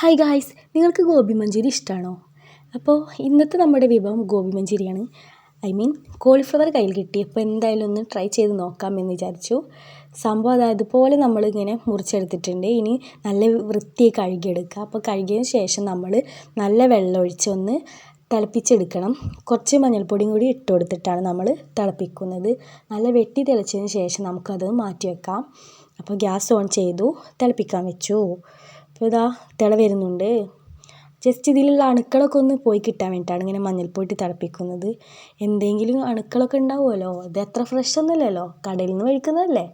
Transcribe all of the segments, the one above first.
Hi guys നിങ്ങൾക്ക് ഗോബി മഞ്ചൂരി ഇഷ്ടമാണോ അപ്പോൾ ഇന്നത്തെ നമ്മുടെ വിഭവം ഗോബി മഞ്ചൂരിയാണ്. ഐ മീൻ കോളിഫ്ലവർ കയ്യിൽ കിട്ടി. അപ്പോൾ എന്തായാലും ഒന്ന് ട്രൈ ചെയ്ത് നോക്കാമെന്ന് വിചാരിച്ചു. സംഭവം അത് അതുപോലെ നമ്മളിങ്ങനെ മുറിച്ചെടുത്തിട്ടുണ്ട്. ഇനി നല്ല വൃത്തി കഴുകിയെടുക്കുക. അപ്പോൾ കഴുകിയതിന് ശേഷം നമ്മൾ നല്ല വെള്ളം ഒഴിച്ചൊന്ന് തിളപ്പിച്ചെടുക്കണം. കുറച്ച് മഞ്ഞൾപ്പൊടിയും കൂടി ഇട്ട് കൊടുത്തിട്ടാണ് നമ്മൾ തിളപ്പിക്കുന്നത്. നല്ല വെട്ടി തിളച്ചതിന് ശേഷം നമുക്കത് മാറ്റി വെക്കാം അപ്പോൾ ഗ്യാസ് ഓൺ ചെയ്തു തിളപ്പിക്കാൻ വെച്ചു. അപ്പോൾ ഇതാ തിള വരുന്നുണ്ട്. ജസ്റ്റ് ഇതിലുള്ള അണുക്കളൊക്കെ ഒന്ന് പോയി കിട്ടാൻ വേണ്ടിയിട്ടാണ് ഇങ്ങനെ മഞ്ഞൾപ്പൊടി തിളപ്പിക്കുന്നത്. എന്തെങ്കിലും അണുക്കളൊക്കെ ഉണ്ടാവുമല്ലോ ഇത് അത്ര ഫ്രഷ് ഒന്നുമല്ലല്ലോ കടയിൽ നിന്ന് മേടിക്കുന്നതല്ലേ?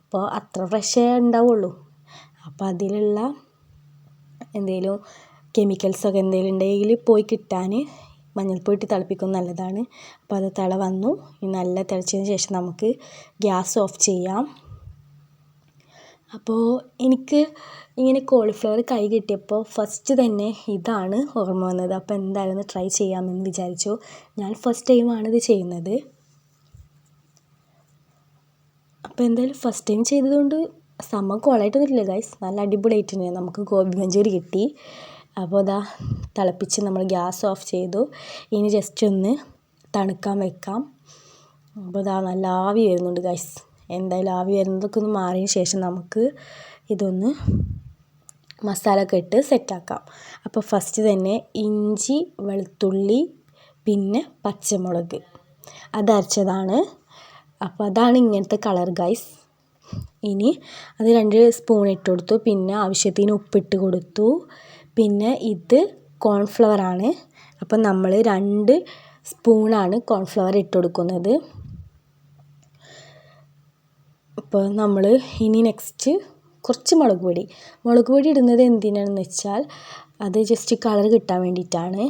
അപ്പോൾ അത്ര ഫ്രഷേ ഉണ്ടാവുള്ളൂ. അപ്പോൾ അതിലുള്ള എന്തെങ്കിലും കെമിക്കൽസൊക്കെ എന്തെങ്കിലും ഉണ്ടെങ്കിൽ പോയി കിട്ടാൻ മഞ്ഞൾപ്പൊടി തിളപ്പിക്കുന്നത് നല്ലതാണ്. അപ്പോൾ അത് തിള വന്നു. നല്ല തിളച്ചതിന് ശേഷം നമുക്ക് ഗ്യാസ് ഓഫ് ചെയ്യാം. അപ്പോൾ എനിക്ക് ഇങ്ങനെ കോളിഫ്ലവർ കൈ കിട്ടിയപ്പോൾ ഫസ്റ്റ് തന്നെ ഇതാണ് ഓർമ്മ വന്നത്. അപ്പോൾ എന്തായാലും ട്രൈ ചെയ്യാമെന്ന് വിചാരിച്ചു. ഞാൻ ഫസ്റ്റ് ടൈമാണ് ഇത് ചെയ്യുന്നത്. അപ്പോൾ എന്തായാലും ഫസ്റ്റ് ടൈം ചെയ്തതുകൊണ്ട് സംഭവം കുളമായിട്ടൊന്നുമില്ല ഗൈസ് നല്ല അടിപൊളിയായിട്ടുണ്ട് നമുക്ക് ഗോബി മഞ്ചൂരി കിട്ടി. അപ്പോൾ അതാ തിളപ്പിച്ച് നമ്മൾ ഗ്യാസ് ഓഫ് ചെയ്തു. ഇനി ജസ്റ്റ് ഒന്ന് തണുക്കാൻ വെക്കാം. അപ്പോൾ ഇതാ നല്ല ആവി വരുന്നുണ്ട് ഗൈസ് എന്തായാലും ആവി വരുന്നതൊക്കെ ഒന്ന് മാറിയ ശേഷം നമുക്ക് ഇതൊന്ന് മസാല ഒക്കെ ഇട്ട് സെറ്റാക്കാം അപ്പോൾ ഫസ്റ്റ് തന്നെ ഇഞ്ചി വെളുത്തുള്ളി പിന്നെ പച്ചമുളക്. അതരച്ചതാണ് അപ്പോൾ അതാണ് ഇങ്ങനത്തെ കളർ ഗൈസ് ഇനി അത് രണ്ട് സ്പൂൺ ഇട്ട് കൊടുത്തു. പിന്നെ ആവശ്യത്തിന് ഉപ്പിട്ട് കൊടുത്തു. പിന്നെ ഇത് കോൺഫ്ലവർ ആണ്. അപ്പം നമ്മൾ രണ്ട് സ്പൂണാണ് കോൺഫ്ലവർ ഇട്ട് കൊടുക്കുന്നത്. അപ്പോൾ നമ്മൾ ഇനി നെക്സ്റ്റ് കുറച്ച് മുളക് പൊടി. മുളക് പൊടി ഇടുന്നത് എന്തിനാണെന്ന് വെച്ചാൽ അത് ജസ്റ്റ് കളർ കിട്ടാൻ വേണ്ടിയിട്ടാണ്.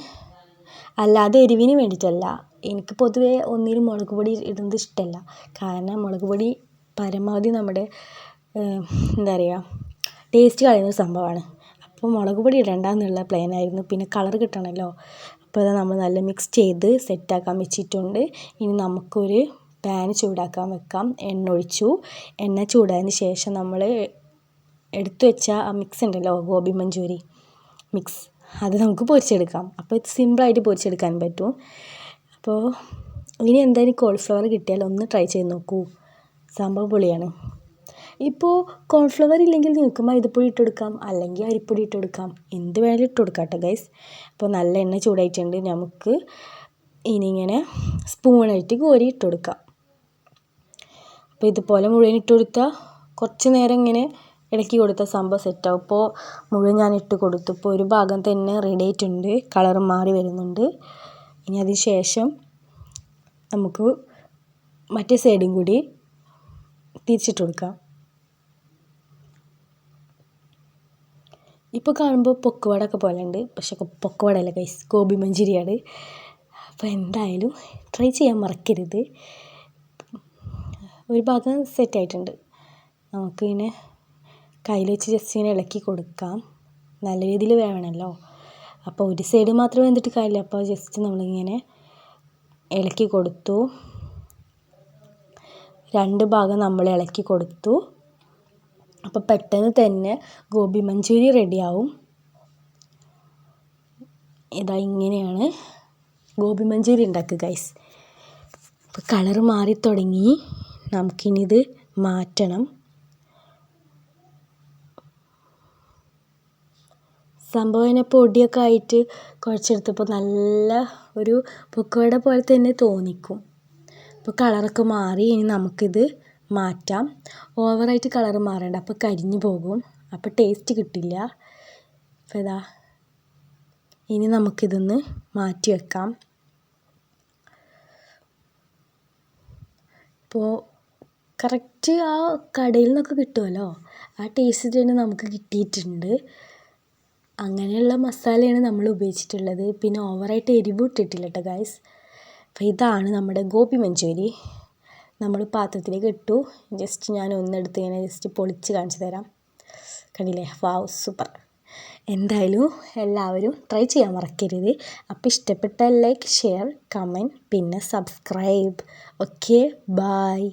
അല്ലാതെ എരിവിന് വേണ്ടിയിട്ടല്ല. എനിക്ക് പൊതുവേ ഒന്നിലും മുളക് പൊടി ഇടുന്നത് ഇഷ്ടമല്ല കാരണം മുളക് പൊടി പരമാവധി നമ്മുടെ എന്താ പറയുക ടേസ്റ്റ് കളയുന്ന സംഭവമാണ്. അപ്പോൾ മുളക് പൊടി ഇടണ്ട എന്നുള്ള പ്ലാനായിരുന്നു പിന്നെ കളർ കിട്ടണമല്ലോ അപ്പോൾ അത് നമ്മൾ നല്ല മിക്സ് ചെയ്ത് സെറ്റാക്കാൻ വെച്ചിട്ടുണ്ട്. ഇനി നമുക്കൊരു പാൻ ചൂടാക്കാൻ വെക്കാം. എണ്ണ ഒഴിച്ചു. എണ്ണ ചൂടായതിന് ശേഷം നമ്മൾ എടുത്തു വെച്ച ആ മിക്സ് ഉണ്ടല്ലോ ഗോബി മഞ്ചൂരി മിക്സ് അത് നമുക്ക് പൊരിച്ചെടുക്കാം. അപ്പോൾ ഇത് സിമ്പിളായിട്ട് പൊരിച്ചെടുക്കാൻ പറ്റും. അപ്പോൾ ഇനി എന്തായാലും കോൾഫ്ലവർ കിട്ടിയാൽ ഒന്ന് ട്രൈ ചെയ്ത് നോക്കൂ. സംഭവം പൊളിയാണ്. ഇപ്പോൾ കോൺഫ്ലവർ ഇല്ലെങ്കിൽ നിങ്ങൾക്ക് മൈദപ്പൊടി ഇട്ട് കൊടുക്കാം അല്ലെങ്കിൽ അരിപ്പൊടി ഇട്ട് കൊടുക്കാം. എന്ത് വേണമെങ്കിലും ഇട്ട് കൊടുക്കാം കേട്ടോ ഗൈസ് അപ്പോൾ നല്ല എണ്ണ ചൂടായിട്ടുണ്ട്. നമുക്ക് ഇനി സ്പൂണായിട്ട് കോരി ഇട്ട് കൊടുക്കാം. അപ്പോൾ ഇതുപോലെ മുഴുവൻ ഇട്ട് കൊടുത്താൽ കുറച്ച് നേരം ഇങ്ങനെ ഇളക്കി കൊടുത്താൽ സംഭവം സെറ്റാവും ഇപ്പോൾ മുഴുവൻ ഞാൻ ഇട്ട് കൊടുത്തു. ഇപ്പോൾ ഒരു ഭാഗം തന്നെ റെഡി ആയിട്ടുണ്ട്. കളർ മാറി വരുന്നുണ്ട്. ഇനി അതിന് ശേഷം നമുക്ക് മറ്റേ സൈഡും കൂടി തിരിച്ചിട്ട് കൊടുക്കാം. ഇപ്പോൾ കാണുമ്പോൾ പൊക്കുവടൊക്കെ പോലെ ഉണ്ട്. പക്ഷെ പൊക്കുവടയല്ല കൈസ് ഗോബി മഞ്ചൂരിയാണ്. അപ്പോൾ എന്തായാലും ട്രൈ ചെയ്യാൻ മറക്കരുത്. ഒരു ഭാഗം സെറ്റായിട്ടുണ്ട് നമുക്കിങ്ങനെ കയ്യിൽ വെച്ച് ജസ്റ്റ് ഇങ്ങനെ ഇളക്കി കൊടുക്കാം. നല്ല രീതിയിൽ വേവണമല്ലോ അപ്പോൾ ഒരു സൈഡ് മാത്രം വെന്തിട്ട് കാര്യമില്ല. അപ്പോൾ ജസ്റ്റ് നമ്മളിങ്ങനെ ഇളക്കി കൊടുത്തു. രണ്ട് ഭാഗം നമ്മൾ ഇളക്കി കൊടുത്തു. അപ്പോൾ പെട്ടെന്ന് തന്നെ ഗോബി മഞ്ചൂരി റെഡിയാവും ഇതാ ഇങ്ങനെയാണ് ഗോബി മഞ്ചൂരി ഉണ്ടാക്കുക ഗൈസ് അപ്പോൾ കളർ മാറി തുടങ്ങി. നമുക്കിനി ഇത് മാറ്റണം. സംഭവം ഇങ്ങനെ പൊടിയൊക്കെ ആയിട്ട് കുഴച്ചെടുത്തപ്പോൾ നല്ല ഒരു പൊക്കവട പോലെ തന്നെ തോന്നിക്കും. അപ്പോൾ കളറൊക്കെ മാറി ഇനി നമുക്കിത് മാറ്റാം. ഓവറായിട്ട് കളർ മാറേണ്ട. അപ്പോൾ കരിഞ്ഞു പോകും. അപ്പോൾ ടേസ്റ്റ് കിട്ടില്ല. അപ്പോൾ ഇതാ. ഇനി നമുക്കിതൊന്ന് മാറ്റി വെക്കാം. ഇപ്പോൾ കറക്റ്റ് ആ കടയിൽ നിന്നൊക്കെ കിട്ടുമല്ലോ ആ ടേസ്റ്റ് തന്നെ നമുക്ക് കിട്ടിയിട്ടുണ്ട്. അങ്ങനെയുള്ള മസാലയാണ് നമ്മൾ ഉപയോഗിച്ചിട്ടുള്ളത്. പിന്നെ ഓവറായിട്ട് എരിവ് ഇട്ടിട്ടില്ല കേട്ടോ ഗായ്സ് അപ്പോൾ ഇതാണ് നമ്മുടെ ഗോപി മഞ്ചൂരി. നമ്മൾ പാത്രത്തിലേക്ക് ഇട്ടു. ജസ്റ്റ് ഞാൻ ഒന്നെടുത്ത് ഇങ്ങനെ ജസ്റ്റ് പൊളിച്ച് കാണിച്ചു തരാം. കണ്ടില്ലേ? വാവ് സൂപ്പർ എന്തായാലും എല്ലാവരും ട്രൈ ചെയ്യാൻ മറക്കരുത്. അപ്പോൾ ഇഷ്ടപ്പെട്ട ലൈക്ക് ഷെയർ കമന്റ് പിന്നെ സബ്സ്ക്രൈബ് ഓക്കെ ബായ്